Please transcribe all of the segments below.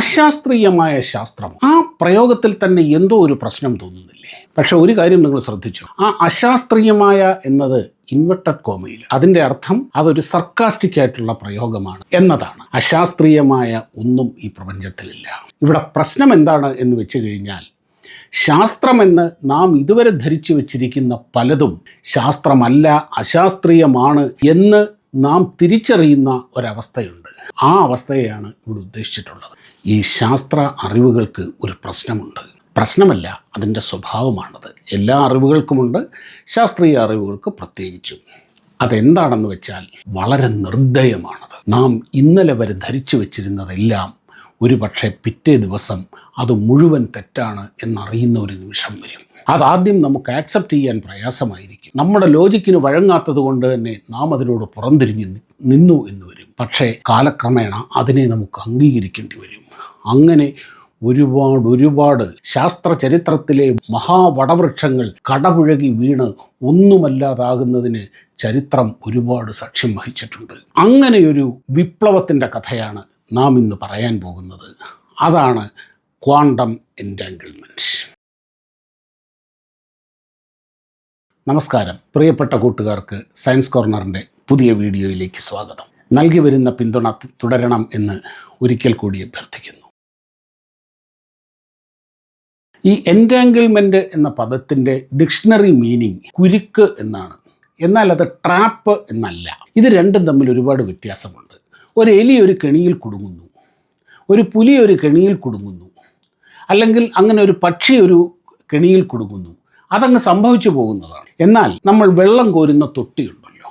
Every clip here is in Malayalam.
അശാസ്ത്രീയമായ ശാസ്ത്രം. ആ പ്രയോഗത്തിൽ തന്നെ എന്തോ ഒരു പ്രശ്നം തോന്നുന്നില്ലേ? പക്ഷെ ഒരു കാര്യം നിങ്ങൾ ശ്രദ്ധിച്ചു. ആ അശാസ്ത്രീയമായ എന്നത് ഇൻവെർട്ടഡ് കോമയിൽ അതിന്റെ അർത്ഥം അതൊരു സർക്കാസ്റ്റിക് ആയിട്ടുള്ള പ്രയോഗമാണ് എന്നതാണ്. അശാസ്ത്രീയമായ ഒന്നും ഈ പ്രപഞ്ചത്തിലില്ല. ഇവിടെ പ്രശ്നം എന്താണ് എന്ന് വെച്ച് കഴിഞ്ഞാൽ ശാസ്ത്രമെന്ന് നാം ഇതുവരെ ധരിച്ചു വച്ചിരിക്കുന്ന പലതും ശാസ്ത്രമല്ല അശാസ്ത്രീയമാണ് എന്ന് നാം തിരിച്ചറിയുന്ന ഒരവസ്ഥയുണ്ട്. ആ അവസ്ഥയാണ് ഇവിടെ ഉദ്ദേശിച്ചിട്ടുള്ളത്. ഈ ശാസ്ത്ര അറിവുകൾക്ക് ഒരു പ്രശ്നമുണ്ട്. പ്രശ്നമല്ല അതിന്റെ സ്വഭാവമാണത്. എല്ലാ അറിവുകൾക്കുമുണ്ട് ശാസ്ത്രീയ അറിവുകൾക്ക് പ്രത്യേകിച്ചും. അതെന്താണെന്ന് വെച്ചാൽ വളരെ നിർദ്ദയമാണത്. നാം ഇന്നലെ വരെ ധരിച്ചു വച്ചിരുന്നതെല്ലാം ഒരു പക്ഷേ പിറ്റേ ദിവസം അത് മുഴുവൻ തെറ്റാണ് എന്നറിയുന്ന ഒരു നിമിഷം വരും. അതാദ്യം നമുക്ക് ആക്സെപ്റ്റ് ചെയ്യാൻ പ്രയാസമായിരിക്കും. നമ്മുടെ ലോജിക്കിന് വഴങ്ങാത്തത് കൊണ്ട് തന്നെ നാം അതിനോട് പുറംതിരിഞ്ഞ് നിന്നു എന്ന് വരും. പക്ഷേ കാലക്രമേണ അതിനെ നമുക്ക് അംഗീകരിക്കേണ്ടി വരും. അങ്ങനെ ഒരുപാട് ഒരുപാട് ശാസ്ത്ര ചരിത്രത്തിലെ മഹാവടവൃക്ഷങ്ങൾ കടപുഴകി വീണ് ഒന്നുമല്ലാതാകുന്നതിന് ചരിത്രം ഒരുപാട് സാക്ഷ്യം വഹിച്ചിട്ടുണ്ട്. അങ്ങനെയൊരു വിപ്ലവത്തിന്റെ കഥയാണ് നാം ഇന്ന് പറയാൻ പോകുന്നത്. അതാണ് ക്വാണ്ടം എന്റാങ്കിൾമെന്റ് നമസ്കാരം. പ്രിയപ്പെട്ട കൂട്ടുകാർക്ക് സയൻസ് കോർണറിന്റെ പുതിയ വീഡിയോയിലേക്ക് സ്വാഗതം. നൽകി വരുന്ന പിന്തുണ തുടരണം എന്ന് ഒരിക്കൽ കൂടി അഭ്യർത്ഥിക്കുന്നു. ഈ എന്റാങ്കിൾമെന്റ് എന്ന പദത്തിന്റെ ഡിക്ഷണറി മീനിങ് കുരുക്ക് എന്നാണ്. എന്നാൽ അത് ട്രാപ്പ് എന്നല്ല. ഇത് രണ്ടും തമ്മിൽ ഒരുപാട് വ്യത്യാസമുണ്ട്. ഒരു എലി ഒരു കെണിയിൽ കുടുങ്ങുന്നു. ഒരു പുലി ഒരു കെണിയിൽ കുടുങ്ങുന്നു. അല്ലെങ്കിൽ അങ്ങനെ ഒരു പക്ഷി ഒരു കെണിയിൽ കുടുങ്ങുന്നു. അതങ്ങ് സംഭവിച്ചു പോകുന്നതാണ്. എന്നാൽ നമ്മൾ വെള്ളം കോരുന്ന തൊട്ടിയുണ്ടല്ലോ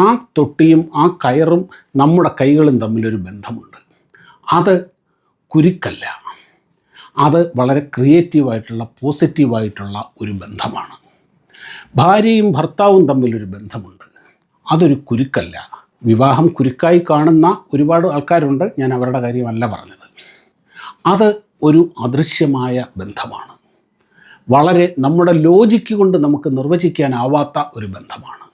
ആ തൊട്ടിയും ആ കയറും നമ്മുടെ കൈകളും തമ്മിലൊരു ബന്ധമുണ്ട്. അത് കുരുക്കല്ല. അത് വളരെ ക്രിയേറ്റീവായിട്ടുള്ള പോസിറ്റീവായിട്ടുള്ള ഒരു ബന്ധമാണ്. ഭാര്യയും ഭർത്താവും തമ്മിലൊരു ബന്ധമുണ്ട്. അതൊരു കുരുക്കല്ല. വിവാഹം കുരുക്കായി കാണുന്ന ഒരുപാട് ആൾക്കാരുണ്ട്. ഞാൻ അവരുടെ കാര്യമല്ല പറഞ്ഞത്. അത് ഒരു അദൃശ്യമായ ബന്ധമാണ്. വളരെ നമ്മുടെ ലോജിക്ക് കൊണ്ട് നമുക്ക് നിർവചിക്കാനാവാത്ത ഒരു ബന്ധമാണ്.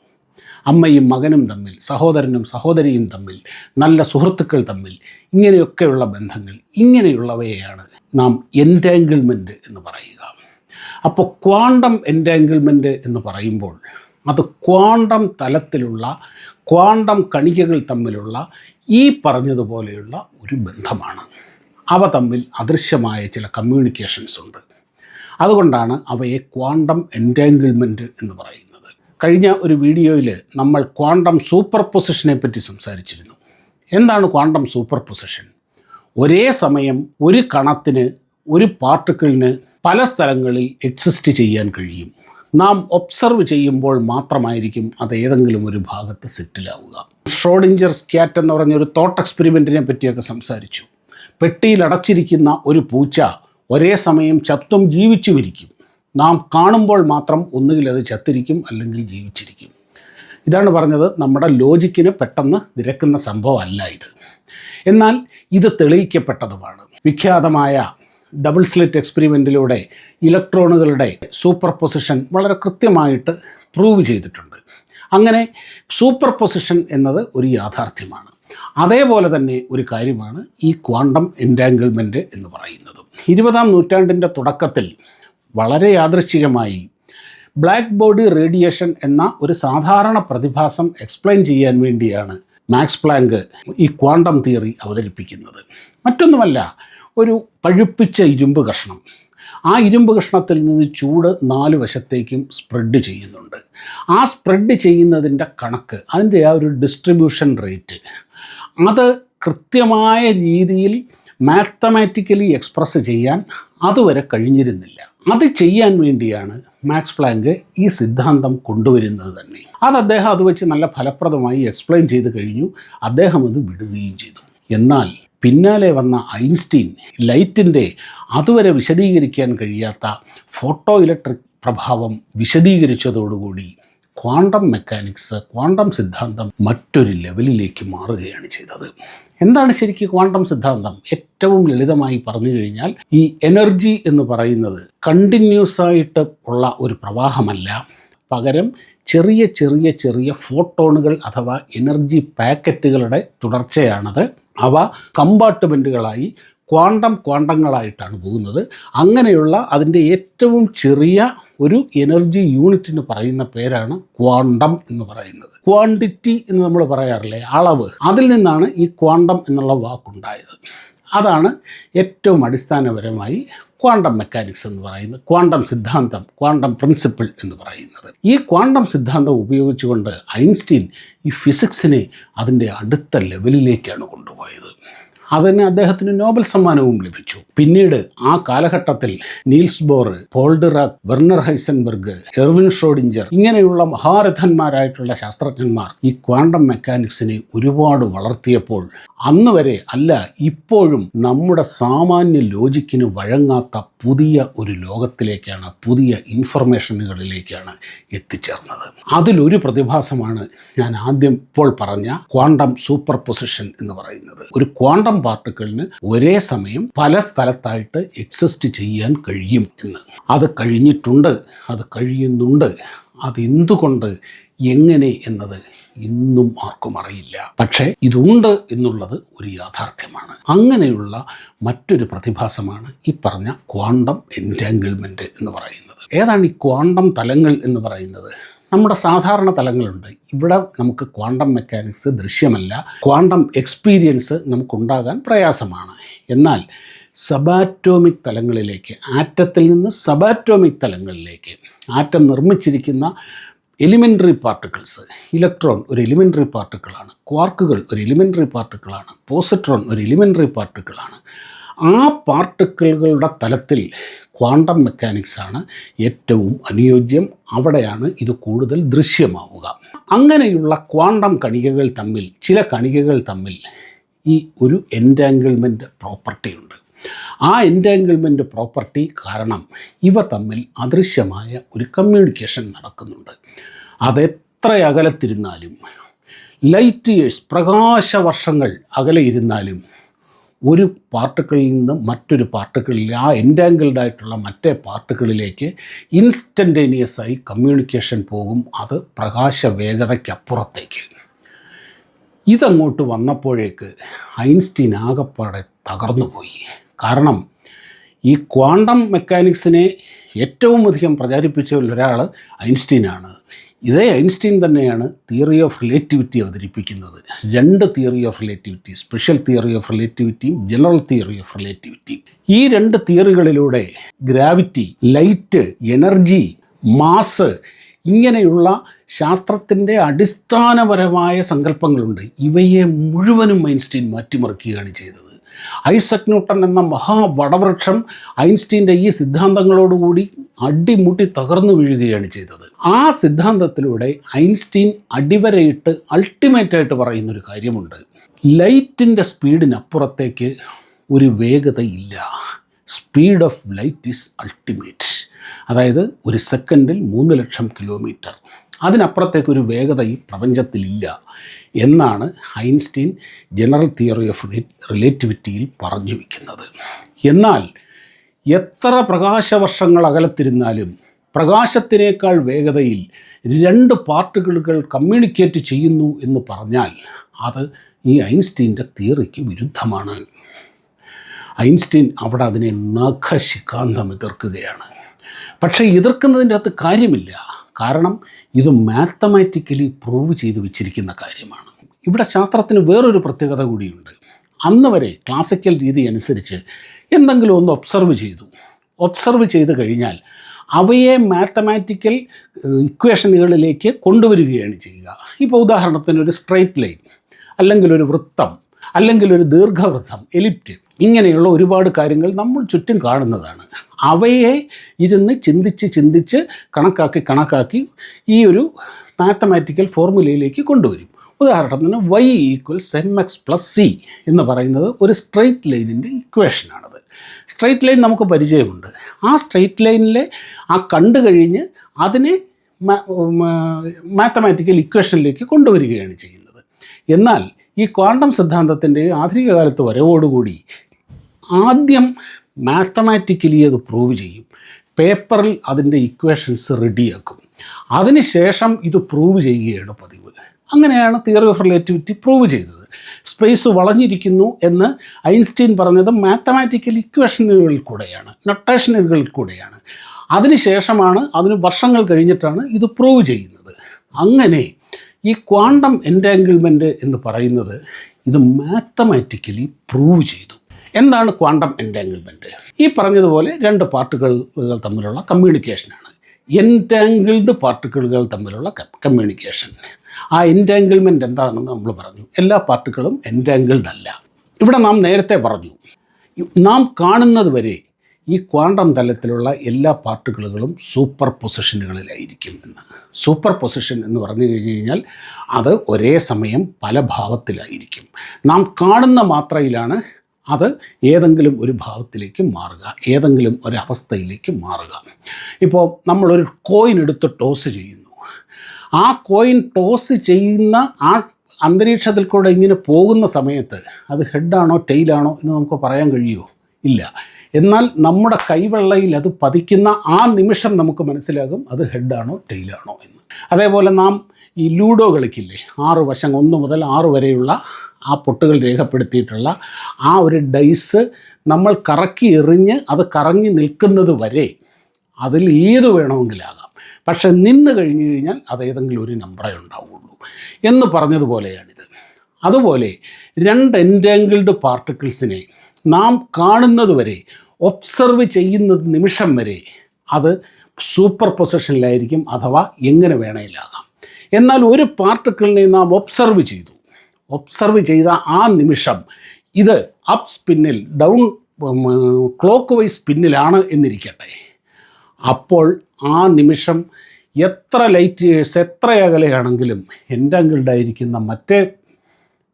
അമ്മയും മകനും തമ്മിൽ സഹോദരനും സഹോദരിയും തമ്മിൽ നല്ല സുഹൃത്തുക്കൾ തമ്മിൽ ഇങ്ങനെയൊക്കെയുള്ള ബന്ധങ്ങൾ ഇങ്ങനെയുള്ളവയാണ് നാം എന്റാങ്കിൾമെന്റ് എന്ന് പറയുക. അപ്പോൾ ക്വാണ്ടം എന്റാങ്കിൾമെന്റ് എന്ന് പറയുമ്പോൾ അത് ക്വാണ്ടം തലത്തിലുള്ള ക്വാണ്ടം കണികകൾ തമ്മിലുള്ള ഈ പറഞ്ഞതുപോലെയുള്ള ഒരു ബന്ധമാണ്. അവ തമ്മിൽ അദൃശ്യമായ ചില കമ്മ്യൂണിക്കേഷൻസ് ഉണ്ട്. അതുകൊണ്ടാണ് അവയെ ക്വാണ്ടം എന്റാങ്കിൾമെന്റ് എന്ന് പറയുന്നത് കഴിഞ്ഞ ഒരു വീഡിയോയിൽ നമ്മൾ ക്വാണ്ടം സൂപ്പർ പൊസിഷനെ പറ്റി സംസാരിച്ചിരുന്നു. എന്താണ് ക്വാണ്ടം സൂപ്പർ പൊസിഷൻ ഒരേ സമയം ഒരു കണത്തിന് ഒരു പാർട്ടിക്കിളിന് പല സ്ഥലങ്ങളിൽ എക്സിസ്റ്റ് ചെയ്യാൻ കഴിയും. നാം ഒബ്സർവ് ചെയ്യുമ്പോൾ മാത്രമായിരിക്കും അത് ഏതെങ്കിലും ഒരു ഭാഗത്ത് സെറ്റിലാവുക. ഷ്രോഡിഞ്ചർ സ്ക്യാറ്റ് എന്ന് പറഞ്ഞൊരു തോട്ട് എക്സ്പെരിമെന്റിനെ പറ്റിയൊക്കെ സംസാരിച്ചു. പെട്ടിയിൽ അടച്ചിരിക്കുന്ന ഒരു പൂച്ച ഒരേ സമയം ചത്തും ജീവിച്ചും ഇരിക്കും നാം കാണുമ്പോൾ മാത്രം ഒന്നുകിൽ അത് ചത്തിരിക്കും അല്ലെങ്കിൽ ജീവിച്ചിരിക്കും. ഇതാണ് പറഞ്ഞത് നമ്മുടെ ലോജിക്കിന് പെട്ടെന്ന് നിരക്കുന്ന സംഭവമല്ല ഇത്. എന്നാൽ ഇത് തെളിയിക്കപ്പെട്ടതുമാണ്. വിഖ്യാതമായ ഡബിൾ സ്ലിറ്റ് എക്സ്പെരിമെന്റിലൂടെ ഇലക്ട്രോണുകളുടെ സൂപ്പർ പൊസിഷൻ വളരെ കൃത്യമായിട്ട് പ്രൂവ് ചെയ്തിട്ടുണ്ട്. അങ്ങനെ സൂപ്പർ പൊസിഷൻ എന്നത് ഒരു യാഥാർത്ഥ്യമാണ്. അതേപോലെ തന്നെ ഒരു കാര്യമാണ് ഈ ക്വാണ്ടം എന്റാങ്കിൾമെന്റ് എന്ന് പറയുന്നത്. ഇരുപതാം നൂറ്റാണ്ടിന്റെ തുടക്കത്തിൽ വളരെ യാദൃശ്ചികമായി. ബ്ലാക്ക് ബോഡി റേഡിയേഷൻ എന്ന ഒരു സാധാരണ പ്രതിഭാസം എക്സ്പ്ലെയിൻ ചെയ്യാൻ വേണ്ടിയാണ് മാക്സ് പ്ലാങ്ക് ഈ ക്വാണ്ടം തിയറി അവതരിപ്പിക്കുന്നത്. മറ്റൊന്നുമല്ല ഒരു പഴുപ്പിച്ച ഇരുമ്പ് കഷ്ണം. ആ ഇരുമ്പ് കഷ്ണത്തിൽ നിന്ന് ചൂട് നാല് വശത്തേക്കും സ്പ്രെഡ് ചെയ്യുന്നുണ്ട്. ആ സ്പ്രെഡ് ചെയ്യുന്നതിന്റെ കണക്ക് അതിന്റെ ആ ഒരു ഡിസ്ട്രിബ്യൂഷൻ റേറ്റ് അത് കൃത്യമായ രീതിയിൽ മാത്തമാറ്റിക്കലി എക്സ്പ്രസ് ചെയ്യാൻ അതുവരെ കഴിഞ്ഞിരുന്നില്ല. അത് ചെയ്യാൻ വേണ്ടിയാണ് മാക്സ് പ്ലാങ്ക് ഈ സിദ്ധാന്തം കൊണ്ടുവരുന്നത് തന്നെ. അത് അദ്ദേഹം അത് വെച്ച് നല്ല ഫലപ്രദമായി എക്സ്പ്ലെയിൻ ചെയ്ത് കഴിഞ്ഞു. അദ്ദേഹം അത് വിടുകയും ചെയ്തു. എന്നാൽ പിന്നാലെ വന്ന ഐൻസ്റ്റീൻ ലൈറ്റിന്റെ അതുവരെ വിശദീകരിക്കാൻ കഴിയാത്ത ഫോട്ടോ ഇലക്ട്രിക് പ്രഭാവം വിശദീകരിച്ചതോടുകൂടി ക്വാണ്ടം മെക്കാനിക്സ് ക്വാണ്ടം സിദ്ധാന്തം മറ്റൊരു ലെവലിലേക്ക് മാറുകയാണ് ചെയ്തത്. എന്താണ് ശരിക്കും ക്വാണ്ടം സിദ്ധാന്തം? ഏറ്റവും ലളിതമായി പറഞ്ഞു കഴിഞ്ഞാൽ ഈ എനർജി എന്ന് പറയുന്നത് കണ്ടിന്യൂസ് ആയിട്ട് ഉള്ള ഒരു പ്രവാഹമല്ല. പകരം ചെറിയ ചെറിയ ചെറിയ ഫോട്ടോണുകൾ അഥവാ എനർജി പാക്കറ്റുകളുടെ തുടർച്ചയാണത്. അവ കമ്പാർട്ട്മെന്റുകളായി ക്വാണ്ടം ക്വാണ്ടങ്ങളായിട്ടാണ് പോകുന്നത്. അങ്ങനെയുള്ള അതിന്റെ ഏറ്റവും ചെറിയ ഒരു എനർജി യൂണിറ്റിന് പറയുന്ന പേരാണ് ക്വാണ്ടം എന്ന് പറയുന്നത്. ക്വാണ്ടിറ്റി എന്ന് നമ്മൾ പറയാറില്ലേ? അളവ്. അതിൽ നിന്നാണ് ഈ ക്വാണ്ടം എന്നുള്ള വാക്കുണ്ടായത്. അതാണ് ഏറ്റവും അടിസ്ഥാനപരമായി ക്വാണ്ടം മെക്കാനിക്സ് എന്ന് പറയുന്നത്. ക്വാണ്ടം സിദ്ധാന്തം ക്വാണ്ടം പ്രിൻസിപ്പിൾ എന്ന് പറയുന്നത്. ഈ ക്വാണ്ടം സിദ്ധാന്തം ഉപയോഗിച്ചുകൊണ്ട് ഐൻസ്റ്റീൻ ഈ ഫിസിക്സിനെ അതിന്റെ അടുത്ത ലെവലിലേക്കാണ് കൊണ്ടുപോയത്. അതിന് അദ്ദേഹത്തിന് നോബൽ സമ്മാനവും ലഭിച്ചു. പിന്നീട് ആ കാലഘട്ടത്തിൽ Niels Bohr Paul Dirac Werner Heisenberg Erwin Schrodinger ഇങ്ങനെയുള്ള മഹാരഥന്മാരായിട്ടുള്ള ശാസ്ത്രജ്ഞന്മാർ ഈ ക്വാണ്ടം മെക്കാനിക്സിനെ ഒരുപാട് വളർത്തിയപ്പോൾ അന്ന് വരെ അല്ല ഇപ്പോഴും നമ്മുടെ സാമാന്യ ലോജിക്കിന് വഴങ്ങാത്ത പുതിയ ഒരു ലോകത്തിലേക്കാണ് പുതിയ ഇൻഫർമേഷനുകളിലേക്കാണ് എത്തിച്ചേർന്നത്. അതിലൊരു പ്രതിഭാസമാണ് ഞാൻ ആദ്യം ഇപ്പോൾ പറഞ്ഞ ക്വാണ്ടം സൂപ്പർ പൊസിഷൻ എന്ന് പറയുന്നത്. ഒരു ക്വാണ്ടം പാർട്ടിക്കിളിന് ഒരേ സമയം പല സ്ഥലത്തായിട്ട് എക്സിസ്റ്റ് ചെയ്യാൻ കഴിയും എന്ന്. അത് കഴിഞ്ഞിട്ടുണ്ട് അത് കഴിയുന്നുണ്ട് അതെന്തുകൊണ്ട് എങ്ങനെ എന്നത് ഇന്നും ആർക്കും അറിയില്ല. പക്ഷേ ഇതുണ്ട് എന്നുള്ളത് ഒരു യാഥാർത്ഥ്യമാണ്. അങ്ങനെയുള്ള മറ്റൊരു പ്രതിഭാസമാണ് ഈ പറഞ്ഞ ക്വാണ്ടം എന്റാങ്കിൾമെന്റ് എന്ന് പറയുന്നത്. ഏതാണ് ഈ ക്വാണ്ടം തലങ്ങൾ എന്ന് പറയുന്നത്? നമ്മുടെ സാധാരണ തലങ്ങളുണ്ട്. ഇവിടെ നമുക്ക് ക്വാണ്ടം മെക്കാനിക്സ് ദൃശ്യമല്ല. ക്വാണ്ടം എക്സ്പീരിയൻസ് നമുക്കുണ്ടാകാൻ പ്രയാസമാണ്. എന്നാൽ സബാറ്റോമിക് തലങ്ങളിലേക്ക് ആറ്റത്തിൽ നിന്ന് സബാറ്റോമിക് തലങ്ങളിലേക്ക് ആറ്റം നിർമ്മിച്ചിരിക്കുന്ന എലിമെന്ററി പാർട്ടിക്കിൾസ് ഇലക്ട്രോൺ ഒരു എലിമെന്ററി പാർട്ടിക്കിളാണ് ക്വാർക്കുകൾ ഒരു എലിമെന്ററി പാർട്ടിക്കിളാണ് പോസിട്രോൺ ഒരു എലിമെന്ററി പാർട്ടിക്കിളാണ് ആ പാർട്ടിക്കിളുകളുടെ തലത്തിൽ ക്വാണ്ടം മെക്കാനിക്സാണ് ഏറ്റവും അനുയോജ്യം. അവിടെയാണ് ഇത് കൂടുതൽ ദൃശ്യമാവുക. അങ്ങനെയുള്ള ക്വാണ്ടം കണികകൾ തമ്മിൽ ചില കണികകൾ തമ്മിൽ ഈ ഒരു എന്റാങ്കിൾമെന്റ് പ്രോപ്പർട്ടി ഉണ്ട്. ആ എന്റാങ്കിൾമെന്റ് പ്രോപ്പർട്ടി കാരണം ഇവ തമ്മിൽ അദൃശ്യമായ ഒരു കമ്മ്യൂണിക്കേഷൻ നടക്കുന്നുണ്ട്. അതെത്ര അകലത്തിരുന്നാലും ലൈറ്റ് ഇയേഴ്സ് പ്രകാശവർഷങ്ങൾ അകലെ ഇരുന്നാലും ഒരു പാർട്ടിക്കിളിൽ നിന്ന് മറ്റൊരു പാർട്ടിക്കിളിൽ ആ എന്റാങ്കിൾഡ് ആയിട്ടുള്ള മറ്റേ പാർട്ടിക്കിളിലേക്ക് ഇൻസ്റ്റന്റേനിയസ് ആയി കമ്മ്യൂണിക്കേഷൻ പോകും. അത് പ്രകാശ വേഗതയ്ക്കപ്പുറത്തേക്ക് ഇതങ്ങോട്ട് വന്നപ്പോഴേക്ക് ഐൻസ്റ്റീൻ ആകപ്പാടെ തകർന്നുപോയി. കാരണം ഈ ക്വാണ്ടം മെക്കാനിക്സിനെ ഏറ്റവും അധികം പ്രചരിപ്പിച്ച ഒരാൾ ഐൻസ്റ്റീനാണ്. ഇതേ ഐൻസ്റ്റീൻ തന്നെയാണ് തിയറി ഓഫ് റിലേറ്റിവിറ്റി അവതരിപ്പിക്കുന്നത്. രണ്ട് theory of relativity special theory of റിലേറ്റിവിറ്റിയും general theory of റിലേറ്റിവിറ്റിയും ഈ രണ്ട് തിയറികളിലൂടെ ഗ്രാവിറ്റി ലൈറ്റ് എനർജി മാസ് ഇങ്ങനെയുള്ള ശാസ്ത്രത്തിന്റെ അടിസ്ഥാനപരമായ സങ്കല്പങ്ങളുണ്ട്. ഇവയെ മുഴുവനും ഐൻസ്റ്റീൻ മാറ്റിമറിക്കുകയാണ് ചെയ്തത്. ഐസക് ന്യൂട്ടൺ എന്ന മഹാവടവൃക്ഷം ഐൻസ്റ്റീന്റെ ഈ സിദ്ധാന്തങ്ങളോടുകൂടി അടിമുട്ടി തകർന്നു വീഴുകയാണ് ചെയ്തത്. ആ സിദ്ധാന്തത്തിലൂടെ ഐൻസ്റ്റീൻ അടിവരയിട്ട് അൾട്ടിമേറ്റായിട്ട് പറയുന്നൊരു കാര്യമുണ്ട്. ലൈറ്റിന്റെ സ്പീഡിനപ്പുറത്തേക്ക് ഒരു വേഗതയില്ല. Speed of light is ultimate. അതായത് ഒരു സെക്കൻഡിൽ മൂന്ന് ലക്ഷം കിലോമീറ്റർ. അതിനപ്പുറത്തേക്കൊരു വേഗത ഈ പ്രപഞ്ചത്തിലില്ല. എന്നാണ് ഐൻസ്റ്റീൻ ജനറൽ തിയറി ഓഫ് റിലേറ്റിവിറ്റിയിൽ പറഞ്ഞു വയ്ക്കുന്നത് എന്നാൽ എത്ര പ്രകാശവർഷങ്ങൾ അകലത്തിരുന്നാലും പ്രകാശത്തിനേക്കാൾ വേഗതയിൽ രണ്ട് പാർട്ടിക്കിളുകൾ കമ്മ്യൂണിക്കേറ്റ് ചെയ്യുന്നു എന്ന് പറഞ്ഞാൽ അത് ഈ ഐൻസ്റ്റീന്റെ തിയറിക്ക് വിരുദ്ധമാണ്. ഐൻസ്റ്റീൻ അവിടെ അതിനെ നഖശിക്കാന്തം എതിർക്കുകയാണ്. പക്ഷേ എതിർക്കുന്നതിന്റെ അകത്ത് കാര്യമില്ല. കാരണം ഇത് മാത്തമാറ്റിക്കലി പ്രൂവ് ചെയ്ത് വെച്ചിരിക്കുന്ന കാര്യമാണ്. ഇവിടെ ശാസ്ത്രത്തിന് വേറൊരു പ്രത്യേകത കൂടിയുണ്ട്. അന്ന് വരെ ക്ലാസിക്കൽ രീതി അനുസരിച്ച് എന്തെങ്കിലും ഒന്ന് ഒബ്സർവ് ചെയ്തു. ഒബ്സർവ് ചെയ്ത് കഴിഞ്ഞാൽ അവയെ മാത്തമാറ്റിക്കൽ ഇക്വേഷനുകളിലേക്ക് കൊണ്ടുവരികയാണ് ചെയ്യുക. ഇപ്പോൾ ഉദാഹരണത്തിന് ഒരു സ്ട്രൈറ്റ് ലൈൻ അല്ലെങ്കിൽ ഒരു വൃത്തം അല്ലെങ്കിൽ ഒരു ദീർഘവൃത്തം എലിപ്റ്റ് ഇങ്ങനെയുള്ള ഒരുപാട് കാര്യങ്ങൾ നമ്മൾ ചുറ്റും കാണുന്നതാണ്. അവയെ ഇരുന്ന് ചിന്തിച്ച് ചിന്തിച്ച് കണക്കാക്കി കണക്കാക്കി ഈ ഒരു മാത്തമാറ്റിക്കൽ ഫോർമുലയിലേക്ക് കൊണ്ടുവരും. ഉദാഹരണത്തിന് y equals m x plus c എന്ന് പറയുന്നത് ഒരു സ്ട്രെയിറ്റ് ലൈനിന്റെ ഇക്വേഷനാണത് സ്ട്രെയിറ്റ് ലൈൻ നമുക്ക് പരിചയമുണ്ട്. ആ സ്ട്രെയിറ്റ് ലൈനിലെ ആ കണ്ടു കഴിഞ്ഞ് അതിനെ മാത്തമാറ്റിക്കൽ ഇക്വേഷനിലേക്ക് കൊണ്ടുവരികയാണ് ചെയ്യുന്നത്. എന്നാൽ ഈ ക്വാണ്ടം സിദ്ധാന്തത്തിന്റെ ആധുനിക കാലത്ത് വരവോടുകൂടി ആദ്യം മാത്തമാറ്റിക്കലി അത് പ്രൂവ് ചെയ്യും. പേപ്പറിൽ അതിന്റെ ഇക്വേഷൻസ് റെഡിയാക്കും. അതിനുശേഷം ഇത് പ്രൂവ് ചെയ്യുകയാണ് പതിവ്. അങ്ങനെയാണ് തിയറി ഓഫ് റിലേറ്റിവിറ്റി പ്രൂവ് ചെയ്തത്. സ്പേസ് വളഞ്ഞിരിക്കുന്നു എന്ന് ഐൻസ്റ്റീൻ പറഞ്ഞത് മാത്തമാറ്റിക്കൽ ഇക്വേഷനുകളിൽ കൂടെയാണ് നൊട്ടേഷനുകളിൽ കൂടെയാണ്. അതിനുശേഷമാണ് അതിന് വർഷങ്ങൾ കഴിഞ്ഞിട്ടാണ് ഇത് പ്രൂവ് ചെയ്യുന്നത്. അങ്ങനെ ഈ ക്വാണ്ടം എന്റാങ്കിൾമെന്റ് എന്ന് പറയുന്നത് ഇത് മാത്തമാറ്റിക്കലി പ്രൂവ് ചെയ്തു. എന്താണ് ക്വാണ്ടം എന്റാങ്കിൾമെന്റ് ഈ പറഞ്ഞതുപോലെ രണ്ട് പാർട്ടിക്കിളുകൾ തമ്മിലുള്ള കമ്മ്യൂണിക്കേഷനാണ്. എന്റാങ്കിൾഡ് പാർട്ടിക്കിളുകൾ തമ്മിലുള്ള കമ്മ്യൂണിക്കേഷൻ. ആ എന്റാങ്കിൾമെന്റ് എന്താണെന്ന് നമ്മൾ പറഞ്ഞു. എല്ലാ പാർട്ടിക്കിളും എന്റാങ്കിൾഡ് അല്ല. ഇവിടെ നാം നേരത്തെ പറഞ്ഞു. നാം കാണുന്നത് വരെ ഈ ക്വാണ്ടം തലത്തിലുള്ള എല്ലാ പാർട്ടിക്കിളുകളും സൂപ്പർ പൊസിഷനുകളിലായിരിക്കും എന്ന്. സൂപ്പർ പൊസിഷൻ എന്ന് പറഞ്ഞു കഴിഞ്ഞ് കഴിഞ്ഞാൽ അത് ഒരേ സമയം പല ഭാവത്തിലായിരിക്കും. നാം കാണുന്ന മാത്രയിലാണ് അത് ഏതെങ്കിലും ഒരു ഭാവത്തിലേക്ക് മാറുക ഏതെങ്കിലും ഒരു അവസ്ഥയിലേക്ക് മാറുക. ഇപ്പോൾ നമ്മളൊരു കോയിൻ എടുത്ത് ടോസ് ചെയ്യുന്നു. ആ കോയിൻ ടോസ് ചെയ്യുന്ന ആ അന്തരീക്ഷത്തിൽ കൂടെ ഇങ്ങനെ പോകുന്ന സമയത്ത് അത് ഹെഡാണോ ടെയിലാണോ എന്ന് നമുക്ക് പറയാൻ കഴിയുമോ? ഇല്ല. എന്നാൽ നമ്മുടെ കൈവെള്ളയിൽ അത് പതിക്കുന്ന ആ നിമിഷം നമുക്ക് മനസ്സിലാകും അത് ഹെഡാണോ ടെയിലാണോ എന്ന്. അതേപോലെ നാം ഈ ലൂഡോ കളിക്കില്ലേ ആറ് വശം ഒന്ന് മുതൽ ആറ് വരെയുള്ള ആ പൊട്ടുകൾ രേഖപ്പെടുത്തിയിട്ടുള്ള ആ ഒരു ഡൈസ് നമ്മൾ കറക്കി എറിഞ്ഞ് അത് കറങ്ങി നിൽക്കുന്നത് വരെ അതിൽ ഏത് വേണമെങ്കിലാകാം. പക്ഷെ നിന്ന് കഴിഞ്ഞു കഴിഞ്ഞാൽ അത് ഏതെങ്കിലും ഒരു നമ്പറേ ഉണ്ടാവുള്ളൂ. എന്ന് പറഞ്ഞതുപോലെയാണിത്. അതുപോലെ രണ്ട് എന്റാങ്കിൾഡ് പാർട്ടിക്കിൾസിനെ നാം കാണുന്നത് വരെ ഒബ്സർവ് ചെയ്യുന്നത് നിമിഷം വരെ അത് സൂപ്പർ പൊസിഷനിലായിരിക്കും അഥവാ എങ്ങനെ വേണേലാകാം. എന്നാൽ ഒരു പാർട്ടിക്കിളിനെ നാം ഒബ്സർവ് ചെയ്തു. ഒബ്സർവ് ചെയ്ത ആ നിമിഷം ഇത് അപ്പ് സ്പിന്നിൽ ഡൗൺ ക്ലോക്ക് വൈസ് സ്പിന്നിലാണ് എന്നിരിക്കട്ടെ. അപ്പോൾ ആ നിമിഷം എത്ര ലൈറ്റ് ഇയേഴ്സ് എത്ര അകലെയാണെങ്കിലും എന്റെ ആയിരിക്കുന്ന മറ്റേ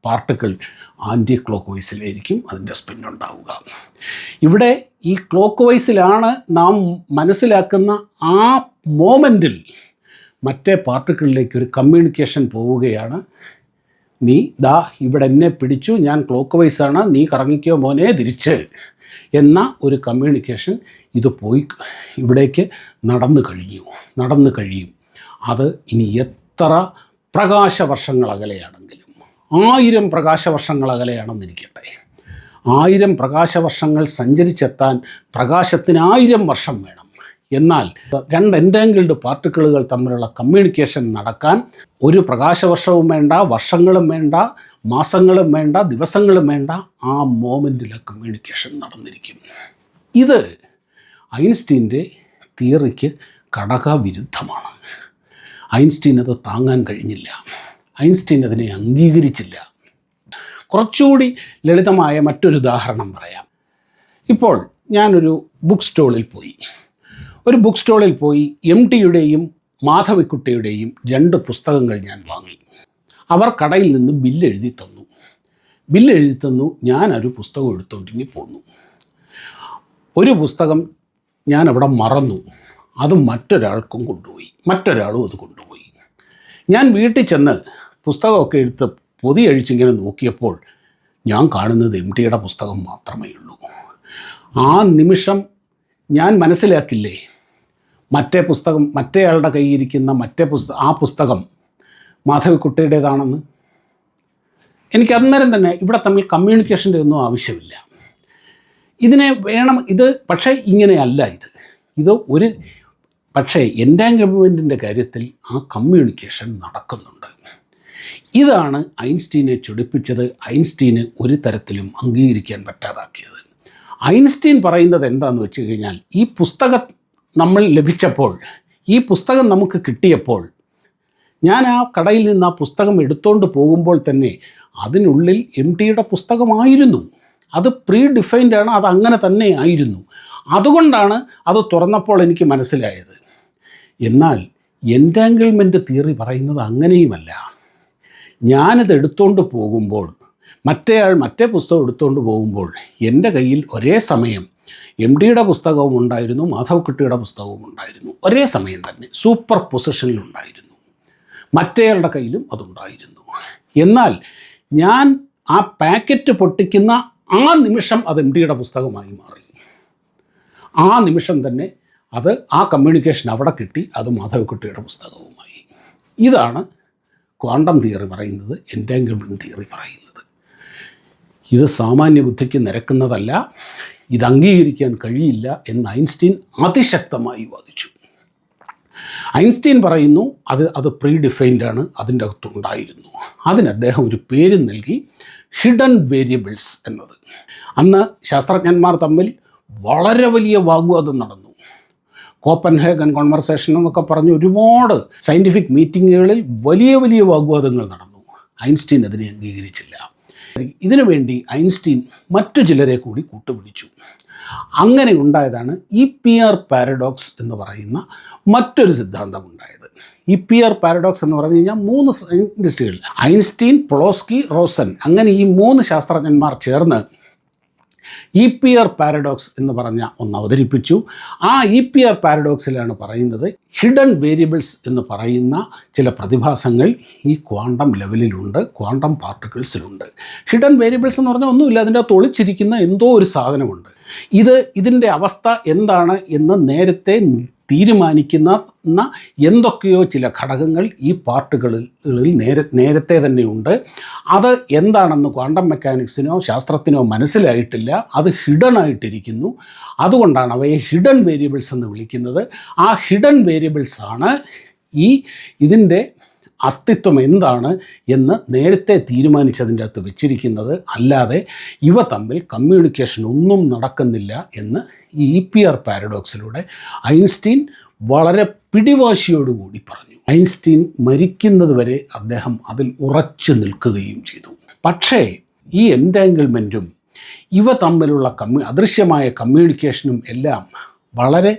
പാർട്ടിക്കിൾ ആന്റി ക്ലോക്ക് വൈസിലായിരിക്കും അതിന്റെ സ്പിൻ ഉണ്ടാവുക ഇവിടെ ഈ ക്ലോക്ക് വൈസിലാണ് നാം മനസ്സിലാക്കുന്ന ആ മോമെന്റിൽ മറ്റേ പാർട്ടിക്കിളിലേക്ക് ഒരു കമ്മ്യൂണിക്കേഷൻ പോവുകയാണ്. നീ ദാ ഇവിടെ എന്നെ പിടിച്ചു ഞാൻ ക്ലോക്ക് വൈസാണ് നീ കറങ്ങിക്കോ മോനെ തിരിച്ച്. എന്ന ഒരു കമ്മ്യൂണിക്കേഷൻ ഇത് പോയി ഇവിടേക്ക് നടന്നു കഴിഞ്ഞു. നടന്നു കഴിയും. അത് ഇനി എത്ര പ്രകാശവർഷങ്ങൾ അകലെയാണെങ്കിലും ആയിരം പ്രകാശവർഷങ്ങൾ അകലെയാണെന്നിരിക്കട്ടെ ആയിരം പ്രകാശവർഷങ്ങൾ സഞ്ചരിച്ചെത്താൻ പ്രകാശത്തിന് ആയിരം വർഷം വേണം. എന്നാൽ രണ്ട് എന്റാങ്കിൾഡ് പാർട്ടിക്കിളുകൾ തമ്മിലുള്ള കമ്മ്യൂണിക്കേഷൻ നടക്കാൻ ഒരു പ്രകാശവർഷവും വേണ്ട വർഷങ്ങളും വേണ്ട മാസങ്ങളും വേണ്ട ദിവസങ്ങളും വേണ്ട ആ മോമെന്റിലെ കമ്മ്യൂണിക്കേഷൻ നടന്നിരിക്കും. ഇത് ഐൻസ്റ്റീന്റെ തിയറിക്ക് ഘടകവിരുദ്ധമാണ്. ഐൻസ്റ്റീൻ അത് താങ്ങാൻ കഴിഞ്ഞില്ല. ഐൻസ്റ്റീൻ അതിനെ അംഗീകരിച്ചില്ല. കുറച്ചുകൂടി ലളിതമായ മറ്റൊരു ഉദാഹരണം പറയാം. ഇപ്പോൾ ഞാനൊരു ബുക്ക് സ്റ്റോളിൽ പോയി. ഒരു ബുക്ക് സ്റ്റോളിൽ പോയി എം ടിയുടെയും മാധവിക്കുട്ടിയുടെയും രണ്ട് പുസ്തകങ്ങൾ ഞാൻ വാങ്ങി. അവർ കടയിൽ നിന്ന് ബില്ല് എഴുതി തന്നു. ബില്ല് എഴുതി തന്നു ഞാനൊരു പുസ്തകം എടുത്തുകൊണ്ടിങ്ങി പോന്നു. ഒരു പുസ്തകം ഞാൻ അവിടെ മറന്നു. അത് മറ്റൊരാൾക്കും കൊണ്ടുപോയി. മറ്റൊരാളും അത് കൊണ്ടുപോയി. ഞാൻ വീട്ടിൽ ചെന്ന് പുസ്തകമൊക്കെ എടുത്ത് പൊതി അഴിച്ചിങ്ങനെ നോക്കിയപ്പോൾ ഞാൻ കാണുന്നത് എം ടിയുടെ പുസ്തകം മാത്രമേ ഉള്ളൂ. ആ നിമിഷം ഞാൻ മനസ്സിലാക്കില്ലേ? മറ്റേ പുസ്തകം മറ്റേയാളുടെ കയ്യിരിക്കുന്ന മറ്റേ പുസ്തകം ആ പുസ്തകം മാധവിക്കുട്ടിയുടേതാണെന്ന്? എനിക്ക് അന്നേരം തന്നെ ഇവിടെ തമ്മിൽ കമ്മ്യൂണിക്കേഷന്റെ ഒന്നും ആവശ്യമില്ല. ഇതിനെ വേണം ഇത് പക്ഷേ ഇങ്ങനെയല്ല ഇത്. ഇത് ഒരു പക്ഷേ എന്റാങ്കിൾമെന്റിന്റെ കാര്യത്തിൽ ആ കമ്മ്യൂണിക്കേഷൻ നടക്കുന്നുണ്ട്. ഇതാണ് ഐൻസ്റ്റീനെ ചൊടിപ്പിച്ചത്. ഐൻസ്റ്റീന് ഒരു തരത്തിലും അംഗീകരിക്കാൻ പറ്റാതാക്കിയത്. ഐൻസ്റ്റീൻ പറയുന്നത് എന്താണെന്ന് വെച്ച് കഴിഞ്ഞാൽ ഈ പുസ്തകം നമ്മൾ ലഭിച്ചപ്പോൾ ഈ പുസ്തകം നമുക്ക് കിട്ടിയപ്പോൾ ഞാൻ ആ കടയിൽ നിന്ന് ആ പുസ്തകം എടുത്തുകൊണ്ട് പോകുമ്പോൾ തന്നെ അതിനുള്ളിൽ എം ടിയുടെ പുസ്തകമായിരുന്നു. അത് പ്രീ ഡിഫൈൻഡ് ആണ് അത് അങ്ങനെ തന്നെ ആയിരുന്നു. അതുകൊണ്ടാണ് അത് തുറന്നപ്പോൾ എനിക്ക് മനസ്സിലായത്. എന്നാൽ എന്റാങ്കിൾമെന്റ് തിയറി പറയുന്നത് അങ്ങനെയുമല്ല. ഞാനിത് എടുത്തുകൊണ്ട് പോകുമ്പോൾ മറ്റേയാൾ മറ്റേ പുസ്തകം എടുത്തുകൊണ്ട് പോകുമ്പോൾ എന്റെ കയ്യിൽ ഒരേ സമയം എം ഡിയുടെ പുസ്തകവും ഉണ്ടായിരുന്നു മാധവക്കുട്ടിയുടെ പുസ്തകവും ഉണ്ടായിരുന്നു. ഒരേ സമയം തന്നെ സൂപ്പർ പൊസിഷനിലുണ്ടായിരുന്നു മറ്റേയാളുടെ കയ്യിലും അതുണ്ടായിരുന്നു. എന്നാൽ ഞാൻ ആ പാക്കറ്റ് പൊട്ടിക്കുന്ന ആ നിമിഷം അത് എം ഡിയുടെ പുസ്തകമായി മാറി. ആ നിമിഷം തന്നെ അത് ആ കമ്മ്യൂണിക്കേഷൻ അവിടെ കിട്ടി അത് മാധവക്കുട്ടിയുടെ പുസ്തകവുമായി. ഇതാണ് ക്വാണ്ടം തിയറി പറയുന്നത് എന്റാങ്കിൾമെന്റ് തിയറി പറയുന്നത്. ഇത് സാമാന്യ ബുദ്ധിക്ക് നിരക്കുന്നതല്ല ഇത് അംഗീകരിക്കാൻ കഴിയില്ല എന്ന് ഐൻസ്റ്റീൻ അതിശക്തമായി വാദിച്ചു. ഐൻസ്റ്റീൻ പറയുന്നു അത് അത് പ്രീ ഡിഫൈൻഡ് ആണ് അതിന്റെ അകത്തുണ്ടായിരുന്നു. അതിന് അദ്ദേഹം ഒരു പേര് നൽകി ഹിഡൻ വേരിയബിൾസ് എന്നത്. അന്ന് ശാസ്ത്രജ്ഞന്മാർ തമ്മിൽ വളരെ വലിയ വാഗ്വാദം നടന്നു. കോപ്പൻഹേഗൻ കോൺവെർസേഷൻ എന്നൊക്കെ പറഞ്ഞ് ഒരുപാട് സയന്റിഫിക് മീറ്റിങ്ങുകളിൽ വലിയ വലിയ വാഗ്വാദങ്ങൾ നടന്നു. ഐൻസ്റ്റീൻ അതിനെ അംഗീകരിച്ചില്ല. ഇതിനുവേണ്ടി ഐൻസ്റ്റീൻ മറ്റു ചിലരെ കൂടി കൂട്ടുപിടിച്ചു. അങ്ങനെ ഉണ്ടായതാണ് ഇ പി ആർ പാരഡോക്സ് എന്ന് പറയുന്ന മറ്റൊരു സിദ്ധാന്തം ഉണ്ടായത്. ഇ പി ആർ പാരഡോക്സ് എന്ന് പറഞ്ഞു കഴിഞ്ഞാൽ മൂന്ന് സയന്റിസ്റ്റുകൾ ഐൻസ്റ്റീൻ പ്ലോസ്കി റോസൻ. അങ്ങനെ ഈ മൂന്ന് ശാസ്ത്രജ്ഞന്മാർ ചേർന്ന് ഇ പി ആർ പാരഡോക്സ് എന്ന് പറഞ്ഞ ഒന്ന് അവതരിപ്പിച്ചു. ആ ഇ പി ആർ പാരഡോക്സിലാണ് പറയുന്നത് ഹിഡൻ വേരിയബിൾസ് എന്ന് പറയുന്ന ചില പ്രതിഭാസങ്ങൾ ഈ ക്വാണ്ടം ലെവലിലുണ്ട് ക്വാണ്ടം പാർട്ടിക്കിൾസിലുണ്ട്. ഹിഡൻ വേരിയബിൾസ് എന്ന് പറഞ്ഞാൽ ഒന്നുമില്ല അതിന്റെ അകത്ത് ഒളിച്ചിരിക്കുന്ന എന്തോ ഒരു സാധനമുണ്ട്. ഇത് ഇതിന്റെ അവസ്ഥ എന്താണ് എന്ന് നേരത്തെ തീരുമാനിക്കുന്ന എന്തൊക്കെയോ ചില ഘടകങ്ങൾ ഈ പാർട്ടുകളിൽ നേരെ നേരത്തെ തന്നെയുണ്ട് അത് എന്താണെന്ന് ക്വാണ്ടം മെക്കാനിക്സിനോ ശാസ്ത്രത്തിനോ മനസ്സിലായിട്ടില്ല. അത് ഹിഡൻ ആയിട്ടിരിക്കുന്നു. അതുകൊണ്ടാണ് അവയെ ഹിഡൻ വേരിയബിൾസ് എന്ന് വിളിക്കുന്നത്. ആ ഹിഡൻ വേരിയബിൾസ് ആണ് ഈ ഇതിന്റെ അസ്തിത്വം എന്താണ് എന്ന് നേരത്തെ തീരുമാനിച്ചതിന്റെ അകത്ത് വെച്ചിരിക്കുന്നത്. അല്ലാതെ ഇവ തമ്മിൽ കമ്മ്യൂണിക്കേഷൻ ഒന്നും നടക്കുന്നില്ല എന്ന് ഈ പി ആർ പാരഡോക്സിലൂടെ ഐൻസ്റ്റീൻ വളരെ പിടിവാശിയോടുകൂടി പറഞ്ഞു. ഐൻസ്റ്റീൻ മരിക്കുന്നത് വരെ അദ്ദേഹം അതിൽ ഉറച്ചു നിൽക്കുകയും ചെയ്തു. പക്ഷേ ഈ എന്റാങ്കിൾമെന്റും ഇവ തമ്മിലുള്ള കമ്മ്യൂ അദൃശ്യമായ കമ്മ്യൂണിക്കേഷനും എല്ലാം വളരെ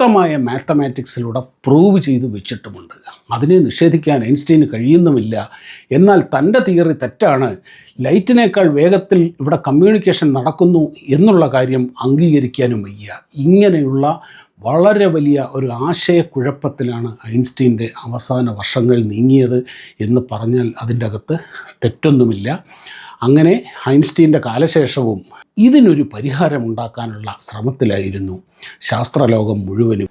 ശക്തമായ മാത്തമാറ്റിക്സിലൂടെ പ്രൂവ് ചെയ്ത് വെച്ചിട്ടുമുണ്ട്. അതിനെ നിഷേധിക്കാൻ ഐൻസ്റ്റീന് കഴിയുന്നുമില്ല. എന്നാൽ തന്റെ തിയറി തെറ്റാണ്. ലൈറ്റിനേക്കാൾ വേഗത്തിൽ ഇവിടെ കമ്മ്യൂണിക്കേഷൻ നടക്കുന്നു എന്നുള്ള കാര്യം അംഗീകരിക്കാനും വയ്യ. ഇങ്ങനെയുള്ള വളരെ വലിയ ഒരു ആശയക്കുഴപ്പത്തിലാണ് ഐൻസ്റ്റീന്റെ അവസാന വർഷങ്ങൾ നീങ്ങിയത് എന്ന് പറഞ്ഞാൽ അതിന്റെ അകത്ത് തെറ്റൊന്നുമില്ല. അങ്ങനെ ഐൻസ്റ്റീന്റെ കാലശേഷവും ഇതിനൊരു പരിഹാരമുണ്ടാക്കാനുള്ള ശ്രമത്തിലായിരുന്നു ശാസ്ത്രലോകം മുഴുവനും.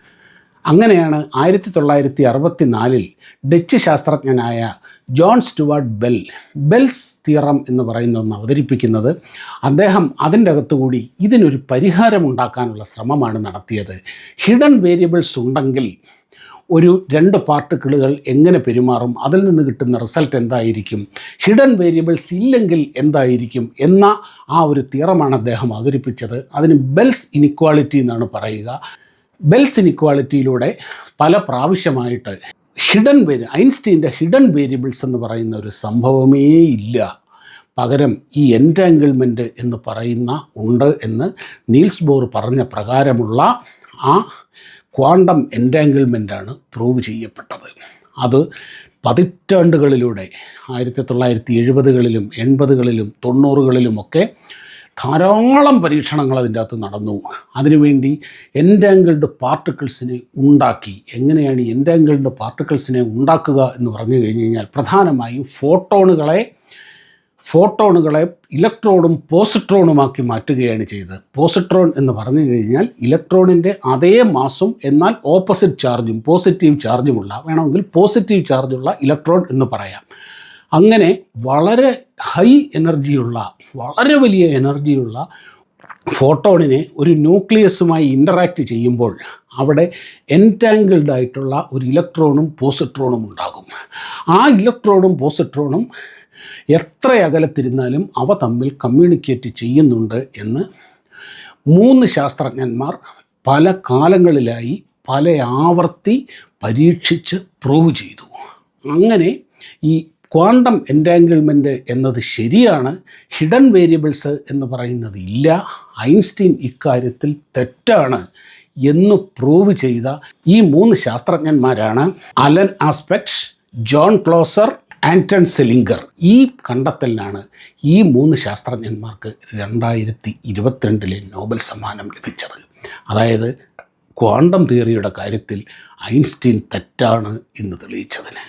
അങ്ങനെയാണ് ആയിരത്തി തൊള്ളായിരത്തി അറുപത്തി നാലിൽ Dutch ശാസ്ത്രജ്ഞനായ John Stewart Bell Bell's theorem എന്ന് പറയുന്ന ഒന്ന് അവതരിപ്പിക്കുന്നത്. അദ്ദേഹം അതിന്റെ അകത്തുകൂടി ഇതിനൊരു പരിഹാരമുണ്ടാക്കാനുള്ള ശ്രമമാണ് നടത്തിയത്. ഹിഡൻ വേരിയബിൾസ് ഉണ്ടെങ്കിൽ ഒരു രണ്ട് പാർട്ടിക്കിളുകൾ എങ്ങനെ പെരുമാറും? അതിൽ നിന്ന് കിട്ടുന്ന റിസൾട്ട് എന്തായിരിക്കും? ഹിഡൻ വേരിയബിൾസ് ഇല്ലെങ്കിൽ എന്തായിരിക്കും? എന്ന ആ ഒരു തിയറമാണ് അദ്ദേഹം അവതരിപ്പിച്ചത്. അതിന് ബെൽസ് ഇനിക്വാളിറ്റി എന്നാണ് പറയുക. ബെൽസ് ഇനിക്വാളിറ്റിയിലൂടെ പല പ്രാവശ്യമായിട്ട് ഹിഡൻ വേരി ഐൻസ്റ്റീന്റെ ഹിഡൻ വേരിയബിൾസ് എന്ന് പറയുന്ന ഒരു സംഭവമേ ഇല്ല. പകരം ഈ എന്റാങ്കിൾമെന്റ് എന്ന് പറയുന്ന ഉണ്ട് എന്ന് നീൽസ് ബോർ പറഞ്ഞ പ്രകാരമുള്ള ആ ക്വാണ്ടം എന്റാങ്കിൾമെന്റാണ് പ്രൂവ് ചെയ്യപ്പെട്ടത്. അത് പതിറ്റാണ്ടുകളിലൂടെ ആയിരത്തി തൊള്ളായിരത്തി എഴുപതുകളിലും എൺപതുകളിലും തൊണ്ണൂറുകളിലുമൊക്കെ ധാരാളം പരീക്ഷണങ്ങൾ അതിന്റെ അകത്ത് നടന്നു. അതിനുവേണ്ടി എന്റാങ്കിൾഡ് പാർട്ടിക്കിൾസിനെ ഉണ്ടാക്കി. എങ്ങനെയാണ് എന്റാങ്കിൾഡ് പാർട്ടിക്കിൾസിനെ ഉണ്ടാക്കുക എന്ന് പറഞ്ഞു കഴിഞ്ഞ് കഴിഞ്ഞാൽ പ്രധാനമായും ഫോട്ടോണുകളെ ഫോട്ടോണുകളെ ഇലക്ട്രോണും പോസിട്രോണുമാക്കി മാറ്റുകയാണ് ചെയ്തത്. പോസിട്രോൺ എന്ന് പറഞ്ഞു കഴിഞ്ഞാൽ ഇലക്ട്രോണിന്റെ അതേ മാസും എന്നാൽ ഓപ്പോസിറ്റ് ചാർജും പോസിറ്റീവ് ചാർജുമുള്ള വേണമെങ്കിൽ പോസിറ്റീവ് ചാർജുള്ള ഇലക്ട്രോൺ എന്ന് പറയാം. അങ്ങനെ വളരെ ഹൈ എനർജിയുള്ള വളരെ വലിയ എനർജിയുള്ള ഫോട്ടോണിനെ ഒരു ന്യൂക്ലിയസുമായി ഇന്ററാക്റ്റ് ചെയ്യുമ്പോൾ അവിടെ എന്റാങ്കിൾഡ് ആയിട്ടുള്ള ഒരു ഇലക്ട്രോണും പോസിട്രോണും ഉണ്ടാകും. ആ ഇലക്ട്രോണും പോസിട്രോണും എത്ര അകലത്തിരുന്നാലും അവ തമ്മിൽ കമ്മ്യൂണിക്കേറ്റ് ചെയ്യുന്നുണ്ട് എന്ന് മൂന്ന് ശാസ്ത്രജ്ഞന്മാർ പല കാലങ്ങളിലായി പല ആവർത്തി പരീക്ഷിച്ച് പ്രൂവ് ചെയ്തു. അങ്ങനെ ഈ ക്വാണ്ടം എന്റാങ്കിൾമെന്റ് എന്നത് ശരിയാണ് ഹിഡൻ വേരിയബിൾസ് എന്ന് പറയുന്നത് ഇല്ല ഐൻസ്റ്റീൻ ഇക്കാര്യത്തിൽ തെറ്റാണ് എന്ന് പ്രൂവ് ചെയ്ത ഈ മൂന്ന് ശാസ്ത്രജ്ഞന്മാരാണ് Alain Aspect John Clauser Anton Zeilinger ഈ കണ്ടെത്തലിനാണ് ഈ മൂന്ന് ശാസ്ത്രജ്ഞന്മാർക്ക് രണ്ടായിരത്തി ഇരുപത്തിരണ്ടിലെ നോബൽ സമ്മാനം ലഭിച്ചത്. അതായത് ക്വാണ്ടം തിയറിയുടെ കാര്യത്തിൽ ഐൻസ്റ്റീൻ തെറ്റാണ് എന്ന് തെളിയിച്ചതിന്.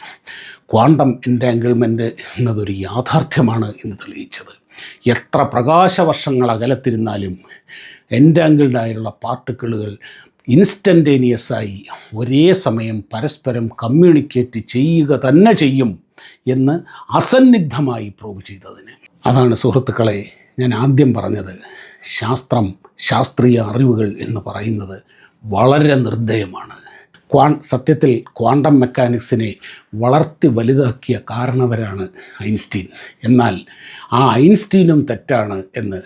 ക്വാണ്ടം എന്റാങ്കിൾമെന്റ് എന്നതൊരു യാഥാർത്ഥ്യമാണ് എന്ന് തെളിയിച്ചത്. എത്ര പ്രകാശവർഷങ്ങൾ അകലത്തിരുന്നാലും എന്റാങ്കിൾഡായുള്ള പാർട്ടിക്കിളുകൾ ഇൻസ്റ്റന്റേനിയസായി ഒരേ സമയം പരസ്പരം കമ്മ്യൂണിക്കേറ്റ് ചെയ്യുക തന്നെ ചെയ്യും. എന്ന് അസന്നിഗ്ധമായി പ്രൂവ് ചെയ്തതിന്. അതാണ് സുഹൃത്തുക്കളെ ഞാൻ ആദ്യം പറഞ്ഞത് ശാസ്ത്രം ശാസ്ത്രീയ അറിവുകൾ എന്ന് പറയുന്നത് വളരെ നിർദ്ദയമാണ്. ക്വാൺ സത്യത്തിൽ ക്വാണ്ടം മെക്കാനിക്സിനെ വളർത്തി വലുതാക്കിയ കാരണവരാണ് ഐൻസ്റ്റീൻ. എന്നാൽ ആ ഐൻസ്റ്റീനും തെറ്റാണ് എന്ന്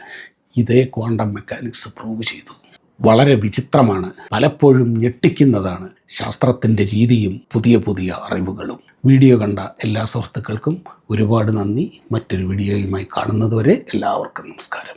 ഇതേ ക്വാണ്ടം മെക്കാനിക്സ് പ്രൂവ് ചെയ്തു. വളരെ വിചിത്രമാണ് പലപ്പോഴും ഞെട്ടിക്കുന്നതാണ് ശാസ്ത്രത്തിന്റെ രീതിയും പുതിയ പുതിയ അറിവുകളും. വീഡിയോ കണ്ട എല്ലാ സുഹൃത്തുക്കൾക്കും ഒരുപാട് നന്ദി. മറ്റൊരു വീഡിയോയുമായി കാണുന്നതുവരെ എല്ലാവർക്കും നമസ്കാരം.